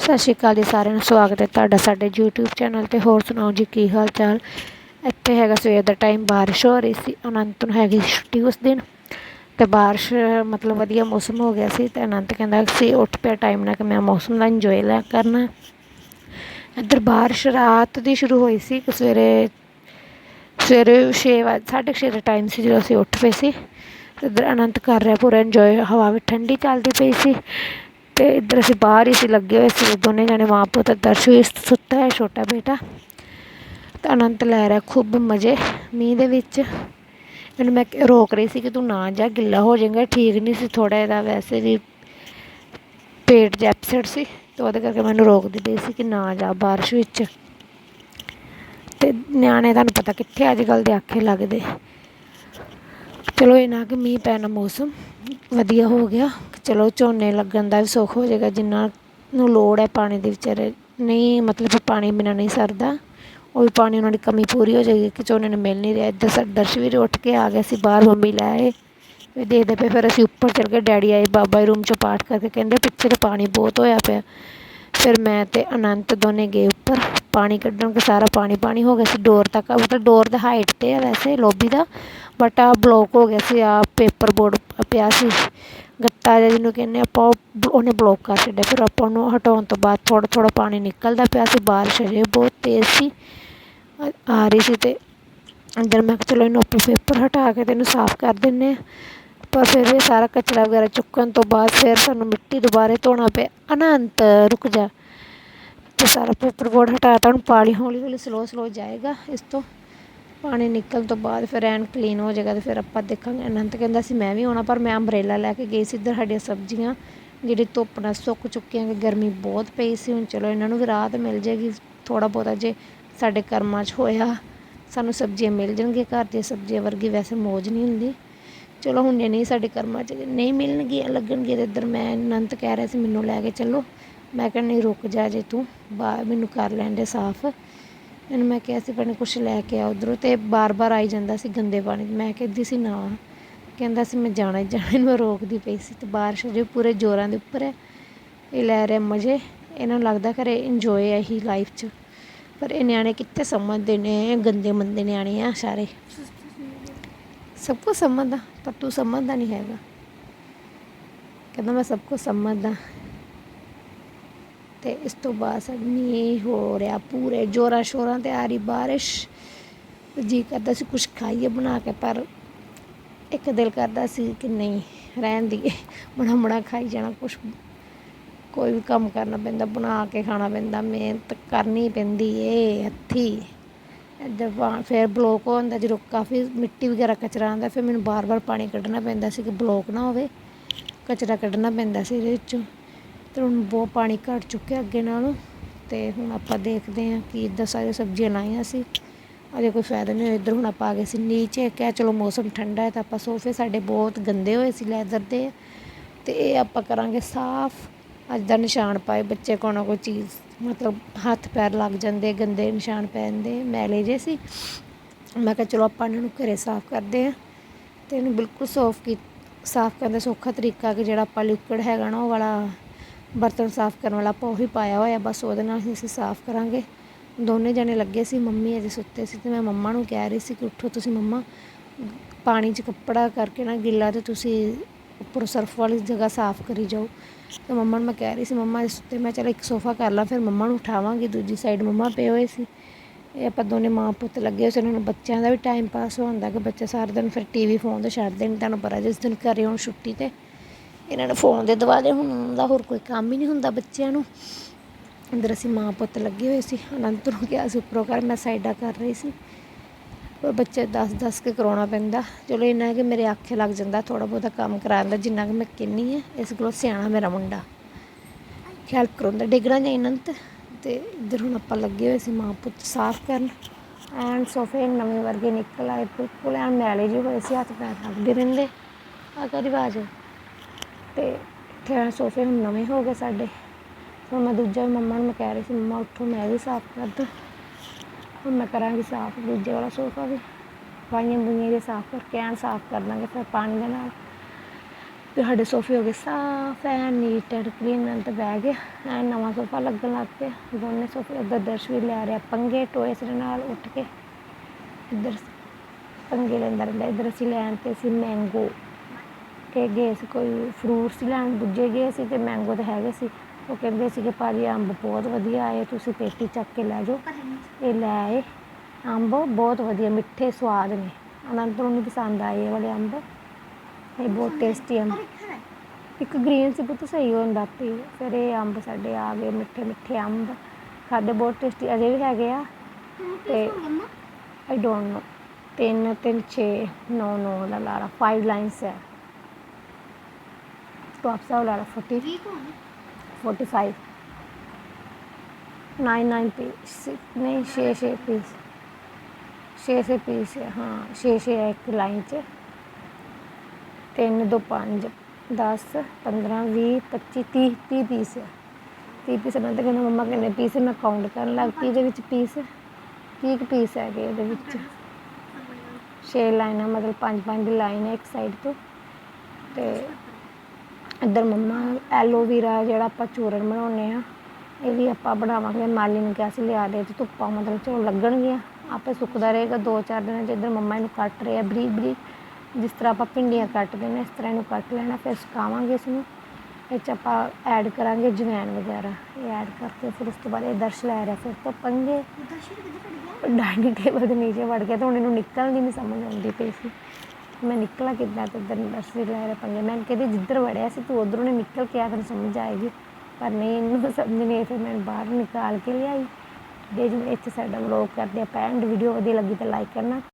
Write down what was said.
ਸਤਿ ਸ਼੍ਰੀ ਅਕਾਲ ਜੀ ਸਾਰਿਆਂ ਨੂੰ, ਸਵਾਗਤ ਹੈ ਤੁਹਾਡਾ ਸਾਡੇ YouTube ਚੈਨਲ ਤੇ। ਹੋਰ ਸੁਣਾਓ ਜੀ, ਕੀ ਹਾਲ ਚਾਲ ਇੱਥੇ ਹੈਗਾ ਸਵੇਰ ਦਾ ਟਾਈਮ ਬਾਰਿਸ਼ ਹੋ ਰਹੀ ਸੀ, ਅਨੰਤ ਨੂੰ ਹੈਗੀ ਛੁੱਟੀ ਉਸ ਦਿਨ। ਤੇ ਬਾਰਿਸ਼, ਮਤਲਬ ਵਧੀਆ ਮੌਸਮ ਹੋ ਗਿਆ ਸੀ ਤੇ ਅਨੰਤ ਕਹਿੰਦਾ ਸੀ, ਉੱਠ ਪਿਆ ਟਾਈਮ ਨਾਲ ਕਿ ਮੈਂ ਮੌਸਮ ਦਾ ਇੰਜੋਏ ਲੈ ਕਰਨਾ। ਇੱਧਰ ਬਾਰਿਸ਼ ਰਾਤ ਦੀ ਸ਼ੁਰੂ ਹੋਈ ਸੀ, ਕਿ ਸਵੇਰੇ ਸਵੇਰੇ 6 ਵਜੇ ਸਾਢੇ ਛੇ ਦਾ ਟਾਈਮ ਸੀ ਜਦੋਂ ਅਸੀਂ ਉੱਠ ਪਏ ਸੀ। ਤੇ ਇੱਧਰ ਅਨੰਤ ਕਰ ਰਿਹਾ, ਪੂਰਾ ਇੰਜੋਏ ਹਵਾ ਵੀ ਠੰਡੀ ਚੱਲਦੀ ਪਈ ਸੀ। ਤੇ ਇੱਧਰ ਅਸੀਂ ਬਾਹਰ ਹੀ ਸੀ, ਲੱਗੇ ਹੋਏ ਸੀ। ਦੋਨੇ ਜਾਣੇ ਮਾਂ ਪੁੱਤ ਦਰਸ਼ ਵੀ ਸੁੱਤਾ ਹੈ, ਛੋਟਾ ਬੇਟਾ। ਤੇ ਅਨੰਤ ਲੈ ਰਿਹਾ ਖੂਬ ਮਜ਼ੇ। ਮੀਂਹ ਦੇ ਵਿੱਚ ਇਹਨੂੰ ਮੈਂ ਰੋਕ ਰਹੀ ਸੀ ਕਿ ਤੂੰ ਨਾ ਜਾ, ਗਿੱਲਾ ਹੋ ਜਾਏਗਾ, ਠੀਕ ਨਹੀਂ ਸੀ ਥੋੜਾ ਇਹਦਾ ਵੈਸੇ ਵੀ ਪੇਟ ਜਿਹਾ ਸੀ, ਤੇ ਉਹਦੇ ਕਰਕੇ ਮੈਨੂੰ ਰੋਕਦੀ ਪਈ ਸੀ ਕਿ ਨਾ ਜਾ ਬਾਰਿਸ਼ ਵਿੱਚ। ਤੇ ਨਿਆਣੇ ਤੁਹਾਨੂੰ ਪਤਾ ਕਿੱਥੇ ਅੱਜ ਕੱਲ੍ਹ ਦੇ ਆਖੇ ਲੱਗਦੇ। ਚਲੋ ਇਹ ਨਾ ਕਿ ਮੀਂਹ ਪੈਣਾ ਮੌਸਮ ਵਧੀਆ ਹੋ ਗਿਆ। ਚਲੋ ਝੋਨੇ ਲੱਗਣ ਦਾ ਵੀ ਸੁੱਖ ਹੋ ਜਾਏਗਾ, ਜਿੰਨਾ ਨੂੰ ਲੋੜ ਹੈ ਪਾਣੀ ਦੀ ਵਿਚਾਰੇ, ਨਹੀਂ ਮਤਲਬ ਪਾਣੀ ਬਿਨਾਂ ਨਹੀਂ ਸਰਦਾ, ਉਹ ਵੀ ਪਾਣੀ ਉਹਨਾਂ ਦੀ ਕਮੀ ਪੂਰੀ ਹੋ ਜਾਏਗੀ ਕਿ ਝੋਨੇ ਨੂੰ ਮਿਲ ਨਹੀਂ ਰਿਹਾ। ਇੱਧਰ ਸਾ ਦਰਸ਼ਵੀਰ ਉੱਠ ਕੇ ਆ ਗਿਆ ਸੀ, ਬਾਹਰ ਮੰਮੀ ਲੈ ਆਏ ਵੀ ਦੇਖਦੇ ਪਏ, ਫਿਰ ਅਸੀਂ ਉੱਪਰ ਚਲ ਗਏ ਡੈਡੀ ਆਏ, ਬਾਬਾ ਜੀ ਰੂਮ 'ਚੋਂ ਪਾਠ ਕਰਕੇ ਕਹਿੰਦੇ ਪਿੱਛੇ ਤਾਂ ਪਾਣੀ ਬਹੁਤ ਹੋਇਆ ਪਿਆ। ਫਿਰ ਮੈਂ ਤੇ ਅਨੰਤ ਦੋਨੇ ਗਏ ਉੱਪਰ, ਪਾਣੀ ਕੱਢਣ ਕੇ ਸਾਰਾ ਪਾਣੀ ਪਾਣੀ ਹੋ ਗਿਆ ਸੀ, ਡੋਰ ਤੱਕ ਮਤਲਬ ਡੋਰ ਦੇ ਹਾਈਟ ਤੇ ਆ ਵੈਸੇ, ਲੋਬੀ ਦਾ ਬਟ ਆ ਬਲੋਕ ਹੋ ਗਿਆ ਸੀ ਆ ਪੇਪਰ ਬੋਰਡ ਪਿਆ ਸੀ। ਗੱਤਾ ਜਿਹਾ ਜਿਹਨੂੰ ਕਹਿੰਦੇ ਆਪਾਂ ਉਹ ਬ- ਉਹਨੇ ਬਲੋਕ ਕਰ ਛੱਡਿਆ। ਫਿਰ ਆਪਾਂ ਉਹਨੂੰ ਹਟਾਉਣ ਤੋਂ ਬਾਅਦ ਥੋੜ੍ਹਾ ਥੋੜ੍ਹਾ ਪਾਣੀ ਨਿਕਲਦਾ ਪਿਆ ਸੀ, ਬਾਰਿਸ਼ ਅਜੇ ਬਹੁਤ ਤੇਜ਼ ਸੀ। ਆ- ਰਹੀ ਸੀ ਅਤੇ ਅੰਦਰ ਮੈਂ ਕਿਹਾ ਚਲੋ ਇਹਨੂੰ ਆਪਾਂ ਪੇਪਰ ਹਟਾ ਕੇ ਅਤੇ ਇਹਨੂੰ ਸਾਫ਼ ਕਰ ਦਿੰਦੇ ਹਾਂ। ਪਰ ਫਿਰ ਵੀ ਸਾਰਾ ਕਚਰਾ ਵਗੈਰਾ ਚੁੱਕਣ ਤੋਂ ਬਾਅਦ ਫਿਰ ਸਾਨੂੰ ਮਿੱਟੀ ਦੁਬਾਰੇ ਧੋਣਾ ਪਿਆ। ਅਨੰਤ, ਰੁਕ ਜਾ। ਤੇ ਸਾਰਾ ਪੇਪਰ ਬੋਰਡ ਹਟਾਤਾ ਹੁਣ ਪਾਣੀ ਹੌਲੀ ਹੌਲੀ ਸਲੋ ਸਲੋ ਜਾਏਗਾ ਇਸ ਤੋਂ। ਪਾਣੀ ਨਿਕਲਣ ਤੋਂ ਬਾਅਦ ਫਿਰ ਐਨ ਕਲੀਨ ਹੋ ਜਾਏਗਾ ਤੇ ਫਿਰ ਆਪਾਂ ਦੇਖਾਂਗੇ। ਅਨੰਤ ਕਹਿੰਦਾ ਸੀ, ਮੈਂ ਵੀ ਆਉਣਾ, ਪਰ ਮੈਂ ਅੰਬਰੇਲਾ ਲੈ ਕੇ ਗਈ ਸੀ, ਇੱਧਰ ਸਾਡੀਆਂ ਸਬਜ਼ੀਆਂ ਜਿਹੜੀ ਧੁੱਪ ਨਾਲ ਸੁੱਕ ਚੁੱਕੀਆਂ ਕਿ ਗਰਮੀ ਬਹੁਤ ਪਈ ਸੀ। ਹੁਣ ਚਲੋ ਇਹਨਾਂ ਨੂੰ ਵੀ ਰਾਹਤ ਮਿਲ ਜਾਏਗੀ ਥੋੜਾ ਬਹੁਤਾ ਜੇ ਸਾਡੇ ਕਰਮਾਂ 'ਚ ਹੋਇਆ, ਸਾਨੂੰ ਸਬਜ਼ੀਆਂ ਮਿਲ ਜਾਣਗੀਆਂ, ਘਰ ਦੀਆਂ ਸਬਜ਼ੀਆਂ ਵਰਗੀ ਵੈਸੇ ਮੌਜ ਨਹੀਂ ਹੁੰਦੀ। ਚਲੋ ਹੁਣ ਜੇ ਨਹੀਂ ਸਾਡੇ ਕਰਮਾਂ 'ਚ ਨਹੀਂ ਮਿਲਣਗੀਆਂ, ਲੱਗਣਗੀਆਂ ਤੇ ਇੱਧਰ ਮੈਂ ਅਨੰਤ ਕਹਿ ਰਿਹਾ ਸੀ, ਮੈਨੂੰ ਲੈ ਕੇ ਚੱਲੋ। ਮੈਂ ਕਹਿੰਦੀ ਰੁਕ ਜਾ ਜੇ ਤੂੰ ਬਾਹਰ ਮੈਨੂੰ ਕਰ ਲੈਣ ਦੇ ਸਾਫ਼ ਇਹਨੂੰ ਮੈਂ ਕਿਹਾ ਸੀ ਪਰ ਕੁਛ ਲੈ ਕੇ ਆ ਉਧਰੋਂ, ਤੇ ਬਾਰ-ਬਾਰ ਆਈ ਜਾਂਦਾ ਸੀ ਗੰਦੇ ਪਾਣੀ ਮੈਂ ਕਹਿੰਦੀ ਸੀ, ਨਾ। ਕਹਿੰਦਾ ਸੀ, ਮੈਂ ਜਾਣਾ ਹੀ ਜਾਣਾ, ਇਹਨੂੰ ਮੈਂ ਰੋਕਦੀ ਪਈ ਸੀ ਤੇ ਬਾਰਿਸ਼ ਅਜੇ ਪੂਰੇ ਜ਼ੋਰਾਂ ਦੇ ਉੱਪਰ ਹੈ। ਇਹ ਲੈ ਰਿਹਾ ਮਜ਼ੇ। ਇਹਨਾਂ ਨੂੰ ਲੱਗਦਾ ਘਰੇ ਇੰਜੋਏ ਹੈ ਹੀ ਲਾਈਫ 'ਚ। ਪਰ ਇਹ ਨਿਆਣੇ ਕਿੱਥੇ ਸਮਝਦੇ ਨੇ ਗੰਦੇ ਮੰਦੇ ਨਿਆਣੇ ਆ ਸਾਰੇ। ਸਭ ਕੁਝ ਸਮਝਦਾ, ਪਰ ਤੂੰ ਸਮਝਦਾ ਨਹੀਂ ਹੈਗਾ। ਕਹਿੰਦਾ, ਮੈਂ ਸਭ ਕੁਝ ਸਮਝਦਾ। ਤੇ ਇਸ ਤੋਂ ਬਾਅਦ ਸਭ ਮੀਂਹ ਹੋ ਰਿਹਾ, ਪੂਰੇ ਜੋਰਾਂ ਸ਼ੋਰਾਂ ਤੇ ਆ ਰਹੀ ਬਾਰਿਸ਼। ਜੀ ਕਰਦਾ ਸੀ ਕੁਝ ਖਾਈਏ ਬਣਾ ਕੇ, ਪਰ ਇੱਕ ਦਿਲ ਕਰਦਾ ਸੀ ਕਿ ਨਹੀਂ, ਰਹਿਣ ਦੀ ਬਣਾ ਬਣਾ ਖਾਈ ਜਾਣਾ ਕੁਝ ਕੋਈ ਵੀ ਕੰਮ ਕਰਨਾ ਪੈਂਦਾ, ਬਣਾ ਕੇ ਖਾਣਾ ਪੈਂਦਾ, ਮਿਹਨਤ ਕਰਨੀ ਪੈਂਦੀ ਏ ਹੱਥੀ। ਇੱਧਰ ਪਾ- ਫਿਰ ਬਲੋਕ ਹੁੰਦਾ ਜਦੋਂ ਕਾਫੀ ਮਿੱਟੀ ਵਗੈਰਾ ਕਚਰਾ ਆਉਂਦਾ, ਫਿਰ ਮੈਨੂੰ ਬਾਰ-ਬਾਰ ਪਾਣੀ ਕੱਢਣਾ ਪੈਂਦਾ ਸੀ ਕਿ ਬਲੋਕ ਨਾ ਹੋਵੇ। ਕਚਰਾ ਕੱਢਣਾ ਪੈਂਦਾ ਸੀ ਇਹਦੇ ਵਿੱਚੋਂ। ਤੇ ਹੁਣ ਬਹੁਤ ਪਾਣੀ ਘਟ ਚੁੱਕਿਆ ਅੱਗੇ ਨਾਲੋਂ ਤੇ ਹੁਣ ਆਪਾਂ ਦੇਖਦੇ ਹਾਂ ਕਿ ਇੱਦਾਂ ਸਾਰੀਆਂ ਸਬਜ਼ੀਆਂ ਲਾਈਆਂ ਸੀ। ਅਜੇ ਕੋਈ ਫਾਇਦਾ ਨਹੀਂ ਹੋਇਆ। ਇੱਧਰ ਹੁਣ ਆਪਾਂ ਆ ਗਏ ਸੀ ਨੀਚੇ। ਕਿਹਾ ਚਲੋ ਮੌਸਮ ਠੰਡਾ ਹੈ ਤਾਂ ਆਪਾਂ ਸੋਫੇ ਸਾਡੇ ਬਹੁਤ ਗੰਦੇ ਹੋਏ ਸੀ ਲੈਦਰ ਦੇ। ਤੇ ਇਹ ਆਪਾਂ ਕਰਾਂਗੇ ਸਾਫ਼। ਅੱਜ ਦਾ ਨਿਸ਼ਾਨ ਪਾਏ ਬੱਚੇ ਕੋਲ ਨਾ ਕੋਈ ਚੀਜ਼, ਮਤਲਬ ਹੱਥ ਪੈਰ ਲੱਗ ਜਾਂਦੇ, ਗੰਦੇ ਨਿਸ਼ਾਨ ਪੈ ਜਾਂਦੇ, ਮੈਲੇ ਜੇ ਸੀ। ਮੈਂ ਕਿਹਾ ਚਲੋ ਆਪਾਂ ਇਹਨਾਂ ਨੂੰ ਘਰੇ ਸਾਫ਼ ਕਰਦੇ ਆ ਤੇ ਇਹਨੂੰ ਬਿਲਕੁਲ ਸਾਫ਼ ਕੀ, ਸਾਫ਼ ਕਰਨ ਦਾ ਸੌਖਾ ਤਰੀਕਾ ਕਿ ਜਿਹੜਾ ਆਪਾਂ ਲਿਕਵਿਡ ਹੈਗਾ ਨਾ ਉਹ ਵਾਲਾ ਬਰਤਨ ਸਾਫ਼ ਕਰਨ ਵਾਲਾ ਆਪਾਂ ਉਹੀ ਪਾਇਆ ਹੋਇਆ, ਬਸ ਉਹਦੇ ਨਾਲ ਹੀ ਅਸੀਂ ਸਾਫ਼ ਕਰਾਂਗੇ। ਦੋਨੇ ਜਣੇ ਲੱਗੇ ਸੀ, ਮੰਮੀ ਅਜੇ ਸੁੱਤੇ ਸੀ ਤੇ ਮੈਂ ਮੰਮਾ ਨੂੰ ਕਹਿ ਰਹੀ ਸੀ ਕਿ ਉੱਠੋ ਤੁਸੀਂ ਮੰਮਾ, ਪਾਣੀ 'ਚ ਕੱਪੜਾ ਕਰਕੇ ਨਾ ਗਿੱਲਾ ਤੇ ਤੁਸੀਂ ਉੱਪਰ ਸਰਫ ਵਾਲੀ ਜਗ੍ਹਾ ਸਾਫ਼ ਕਰੀ ਜਾਓ। ਤੇ ਮੰਮਾ ਨੂੰ ਮੈਂ ਕਹਿ ਰਹੀ ਸੀ, ਮੰਮਾ ਇਸ ਤੇ ਮੈਂ ਚਲ ਇੱਕ ਸੋਫਾ ਕਰ ਲਾਂ, ਫਿਰ ਮੰਮਾ ਨੂੰ ਉਠਾਵਾਂਗੀ, ਦੂਜੀ ਸਾਈਡ ਮੰਮਾ ਪਏ ਹੋਏ ਸੀ। ਇਹ ਆਪਾਂ ਦੋਨੇ ਮਾਂ ਪੁੱਤ ਲੱਗੇ ਹੋਏ ਸੀ, ਉਹਨਾਂ ਨੂੰ ਬੱਚਿਆਂ ਦਾ ਵੀ ਟਾਈਮ ਪਾਸ ਹੋ ਹੁੰਦਾ ਕਿ ਬੱਚੇ ਸਾਰਾ ਦਿਨ ਫਿਰ ਟੀਵੀ ਫੋਨ ਤੇ ਛੱਡਦੇ ਨੇ, ਤੁਹਾਨੂੰ ਪਤਾ ਜਿਸ ਦਿਨ ਘਰੇ ਹੁਣ ਛੁੱਟੀ ਤੇ। ਇਹਨਾਂ ਨੂੰ ਫੋਨ ਦੇ ਦਵਾਲੇ ਹੁਣ ਦਾ ਹੋਰ ਕੋਈ ਕੰਮ ਹੀ ਨਹੀਂ ਹੁੰਦਾ ਬੱਚਿਆਂ ਨੂੰ। ਅੰਦਰ ਅਸੀਂ ਮਾਂ ਪੁੱਤ ਲੱਗੇ ਹੋਏ ਸੀ ਅਨੰਤ ਨੂੰ ਕਿਹਾ ਸੀ ਉੱਪਰੋਂ ਕਰ ਮੈਂ ਸਾਈਡਾਂ ਕਰ ਰਹੀ ਸੀ। ਪਰ ਬੱਚੇ ਦੱਸ ਦੱਸ ਕੇ ਕਰਾਉਣਾ ਪੈਂਦਾ। ਚਲੋ ਇੰਨਾ ਕਿ ਮੇਰੇ ਆਖੇ ਲੱਗ ਜਾਂਦਾ ਥੋੜਾ ਬਹੁਤਾ ਕੰਮ ਕਰਾਉਣ ਦਾ, ਜਿੰਨਾ ਕਿ ਮੈਂ ਕਿੰਨੀ ਹੈ ਇਸ ਕੋਲੋਂ ਸਿਆਣਾ ਮੇਰਾ ਮੁੰਡਾ। ਹੈਲਪ ਕਰਾਉਂਦਾ ਡਿੱਗਣਾ ਜਾਂ ਅਨੰਤ, ਤੇ ਇੱਧਰ ਹੁਣ ਆਪਾਂ ਲੱਗੇ ਹੋਏ ਸੀ ਮਾਂ ਪੁੱਤ ਸਾਫ਼ ਕਰਨ। ਐਂਡ ਸੋਫੇ ਨਵੇਂ ਵਰਗੇ ਨਿਕਲ ਆਏ, ਬਿਲਕੁਲ ਐਨ ਮੈਲੇ ਜਿਹੇ ਹੋਏ ਸੀ, ਹੱਥ ਪੈਰ ਲੱਗਦੇ ਰਹਿੰਦੇ। ਆ ਕਾ ਰਿਵਾਜ। ਹੈ ਤੇ ਇੱਥੇ ਸੋਫੇ ਹੁਣ ਨਵੇਂ ਹੋ ਗਏ ਸਾਡੇ। ਹੁਣ ਮੈਂ ਦੂਜਾ ਵੀ ਮੰਮਾ ਨੂੰ ਮੈਂ ਕਹਿ ਰਹੀ ਸੀ, ਮੰਮਾ ਉੱਠੋ, ਮੈਂ ਵੀ ਸਾਫ਼ ਕਰ ਦਾਂ। ਹੁਣ ਮੈਂ ਕਰਾਂਗੀ ਸਾਫ਼ ਦੂਜੇ ਵਾਲਾ ਸੋਫਾ ਵੀ। ਵਾਈਆਂ ਬੁਈਆਂ ਜੇ ਸਾਫ਼ ਕਰਕੇ ਐਨ ਸਾਫ਼ ਕਰ ਦਾਂਗੇ ਫਿਰ ਪਾਣੀ ਦੇ ਨਾਲ। ਤੇ ਸਾਡੇ ਸੋਫੇ ਹੋ ਗਏ ਸਾਫ਼, and neat and clean and ਤੇ ਬਹਿ ਗਿਆ। ਐਨ ਨਵਾਂ ਸੋਫਾ ਲੱਗਣ ਲੱਗ ਪਿਆ। ਦੋਨੇ ਸੋਫੇ ਉੱਧਰ ਦਰਸ਼ ਵੀ ਲੈ ਰਿਹਾ, ਪੰਗੇ ਟੋਏ ਦੇ ਨਾਲ ਉੱਠ ਕੇ। ਇੱਧਰ ਪੰਗੇ ਲੈਂਦਾ ਰਹਿੰਦਾ, ਇੱਧਰ ਅਸੀਂ ਲੈਣ ਤੇ ਸੀ ਮੈਂਗੋ ਕਿ ਗਏ ਸੀ, ਕੋਈ ਫਰੂਟਸ ਸੀ ਲੈਣ, ਦੂਜੇ ਗਏ ਸੀ ਤੇ ਮੈਂਗੋ ਤਾਂ ਹੈਗੇ ਸੀ। ਉਹ ਕਹਿੰਦੇ ਸੀ ਕਿ ਭਾਜੀ ਅੰਬ ਬਹੁਤ ਵਧੀਆ ਆਏ, ਤੁਸੀਂ ਪੇਟੀ ਚੱਕ ਕੇ ਲੈ ਜਾਓ। ਇਹ ਲੈ ਆਏ। ਅੰਬ ਬਹੁਤ ਵਧੀਆ, ਮਿੱਠੇ, ਸਵਾਦ ਨੇ। ਅਨੰਤ ਨੂੰ ਨਹੀਂ ਪਸੰਦ ਆਏ ਇਹ ਵਾਲੇ ਅੰਬ। ਇਹ ਬਹੁਤ ਟੇਸਟੀ ਅੰਬ। ਇੱਕ ਗ੍ਰੀਨ ਸੀ ਬਹੁਤ ਸਹੀ ਹੁੰਦਾ ਪੀ ਫਿਰ ਇਹ ਅੰਬ ਸਾਡੇ ਆ ਗਏ, ਮਿੱਠੇ ਮਿੱਠੇ ਅੰਬ। ਖਾਦੇ ਬਹੁਤ ਟੇਸਟੀ ਅਜੇ ਵੀ ਹੈਗੇ ਆ। ਤੇ ਆਈ ਡੋਨਟ ਨੋ ਤਿੰਨ ਤਿੰਨ, ਛੇ, ਨੌ ਨੌ ਲਾ ਲਾ ਫਾਈਵ ਲਾਈਨਸ ਹੈ। तो आप सब Lara forty forty five nine nine piece नहीं छे छे पीस छे छे पीस है हाँ छे छे है एक लाइन च ਤਿੰਨ ਦੋ ਪੰਜ 10 15 20 25 30 30 ਪੀਸ ਹੈ 30 ਪੀਸ ਮੈਂ ਤਾਂ ਕਹਿੰਦਾ ਮੰਮਾ ਕਿੰਨੇ ਪੀਸ ਮੈਂ ਕਾਊਂਟ ਕਰਨ ਲੱਗ ਪਈ ਇਹਦੇ ਵਿੱਚ ਪੀਸ 30 ਕੁ ਪੀਸ ਹੈਗੇ ਇਹਦੇ ਵਿੱਚ ਛੇ ਲਾਈਨਾਂ ਮਤਲਬ ਪੰਜ ਪੰਜ ਦੀ ਲਾਈਨ ਹੈ ਇੱਕ ਸਾਈਡ ਤੋਂ ਤੇ ਇੱਧਰ ਮੰਮਾ ਐਲੋਵੀਰਾ ਜਿਹੜਾ ਆਪਾਂ ਚੂਰਨ ਬਣਾਉਂਦੇ ਆ ਇਹ ਵੀ ਆਪਾਂ ਬਣਾਵਾਂਗੇ। ਮਾਲੀ ਨੂੰ ਕਿਹਾ ਸੀ ਲਿਆ ਦੇ ਤੇ ਧੁੱਪਾਂ ਮਤਲਬ ਚਲੋ ਲੱਗਣਗੀਆਂ। ਆਪੇ ਸੁੱਕਦਾ ਰਹੇਗਾ ਦੋ ਚਾਰ ਦਿਨਾਂ 'ਚ ਇੱਧਰ ਮੰਮਾ ਇਹਨੂੰ ਕੱਟ ਰਹੇ ਆ ਬਰੀਕ ਬਰੀਕ। ਜਿਸ ਤਰ੍ਹਾਂ ਆਪਾਂ ਭਿੰਡੀਆਂ ਕੱਟਦੇ ਨੇ ਇਸ ਤਰ੍ਹਾਂ ਇਹਨੂੰ ਕੱਟ ਲੈਣਾ ਫਿਰ ਸੁਕਾਵਾਂਗੇ ਇਸ ਨੂੰ ਇਹ 'ਚ ਆਪਾਂ ਐਡ ਕਰਾਂਗੇ ਜਵੈਨ ਵਗੈਰਾ। ਇਹ ਐਡ ਕਰਕੇ ਫਿਰ ਉਸ ਤੋਂ ਬਾਅਦ ਇਹ ਦਰਸ਼ ਲੈ ਰਿਹਾ ਫਿਰ ਤੋਂ ਪੰਗੇ। ਡਾਈਨਿੰਗ ਟੇਬਲ ਦੇ ਨੀਚੇ ਵੜ ਗਿਆ ਤਾਂ ਹੁਣ ਇਹਨੂੰ ਨਿਕਲਣ ਦੀ ਨਹੀਂ ਸਮਝ ਆਉਂਦੀ ਪਈ ਸੀ। ਮੈਂ ਨਿਕਲਾ ਕਿੱਦਾਂ ਤੇ ਇੱਧਰ ਨਰਸਰੀ ਲੈ ਰਿਹਾ ਪੰਗੇ। ਮੈਂ ਕਹਿੰਦੀ, ਜਿੱਧਰ ਵੜਿਆ ਸੀ ਤੂੰ ਉਧਰੋਂ ਨੇ ਨਿਕਲ ਕੇ ਆ ਫਿਰ ਸਮਝ ਆਏਗੀ। ਪਰ ਨਹੀਂ, ਇਹਨੂੰ ਸਮਝ ਨਹੀਂ ਫਿਰ ਮੈਂ ਬਾਹਰ ਨਿਕਾਲ ਕੇ ਲਿਆਈ। ਦੇ ਜਿਵੇਂ ਇੱਥੇ ਸਾਡਾ ਵਲੋਗ ਕਰਦੇ ਆ ਐਂਡ ਵੀਡੀਓ ਵਧੀਆ ਲੱਗੀ ਤਾਂ ਲਾਈਕ ਕਰਨਾ।